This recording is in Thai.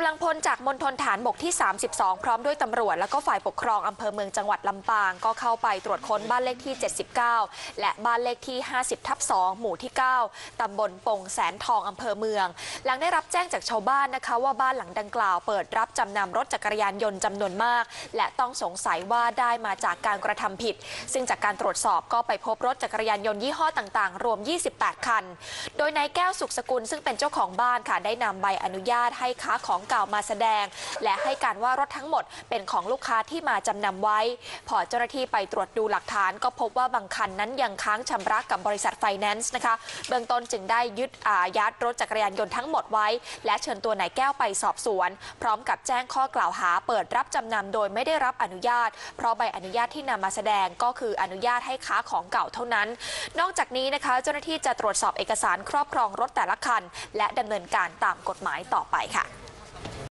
ำลังพลจากมณฑลฐานบกที่ 32 พร้อมด้วยตำรวจ และก็ฝ่ายปกครองอำเภอเมืองจังหวัดลำปาง ก็เข้าไปตรวจค้นบ้านเลขที่ 79 และบ้านเลขที่ 50 ทับ 2 หมู่ที่ 9 ตำบลปงแสนทองอำเภอเมือง หลังได้รับแจ้งจากชาวบ้านนะคะ ว่าบ้านหลังดังกล่าวเปิดรับจำนำรถจักรยานยนต์จำนวนมาก และต้องสงสัยว่าได้มาจากการกระทำผิด ซึ่งจากการตรวจสอบก็ไปพบรถจักรยานยนต์ยี่ห้อต่างๆ รวม 28 คัน โดยนายแก้วสุขสกุลซึ่งเป็นเจ้าของบ้านค่ะได้นำใบอนุญาตให้ค้าของเก่ามาแสดง และให้การว่ารถทั้งหมดเป็นของลูกค้าที่มาจำนำไว้ พอเจ้าหน้าที่ไปตรวจดูหลักฐาน ก็พบว่าบางคันนั้นยังค้างชำระกับบริษัทไฟแนนซ์นะคะ เบื้องต้นจึงได้ยึดอายัดรถจักรยานยนต์ทั้งหมดไว้ และเชิญตัวนายแก้วไปสอบสวน พร้อมกับแจ้งข้อกล่าวหาเปิดรับจำนำโดยไม่ได้รับอนุญาต เพราะใบอนุญาตที่นำมาแสดงก็คืออนุญาตให้ค้าของเก่าเท่านั้น นอกจากนี้นะคะเจ้าหน้าที่จะตรวจสอบเอกสารครอบครองรถแต่ละคัน และดำเนินการตามกฎหมายต่อไปค่ะ